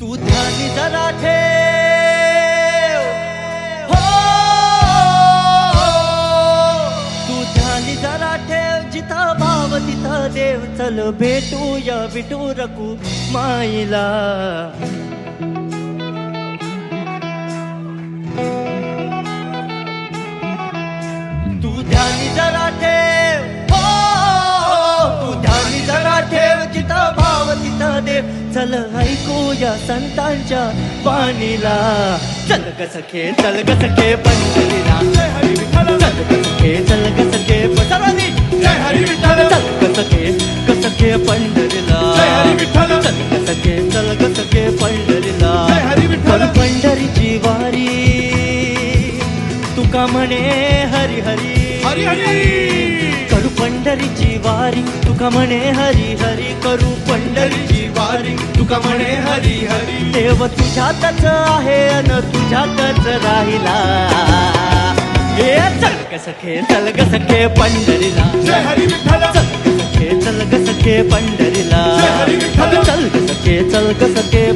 तू ध्यानी जरा ठेव. हो. तू ध्यानी जरा ठेव. जिथं भाव तिथं देव. चल भेटूया विटू रकू माईला. तू ध्यानी जरा तिथं देव चल ऐकूया संतांच्या पाणीला चल ग सखे चल ग सखे पंढरीला. चल ग सखे चल ग सखे सर्वांनी जय हरी विठ्ठल चल ग सखे ग सखे पंढरीला. जय हरी विठ्ठल चल ग सखे चल ग सखे पंढरीला. जय हरी विठ्ठल पंढरीची वारी. तुका म्हणे हरी? हरी हरी हरी. पंढरीची वारी तुका म्हणे हरी हरी करू पंढरीची वारी. तुका म्हणे हरी हरी. देव तुझ्यातच आहे अन तुझ्यातच राहिला. हे चल ग सखे चल ग सखे पंढरीला. सखे चल ग सखे पंढरीला. जय हरी विठ्ठल. चल ग सखे चल ग सखे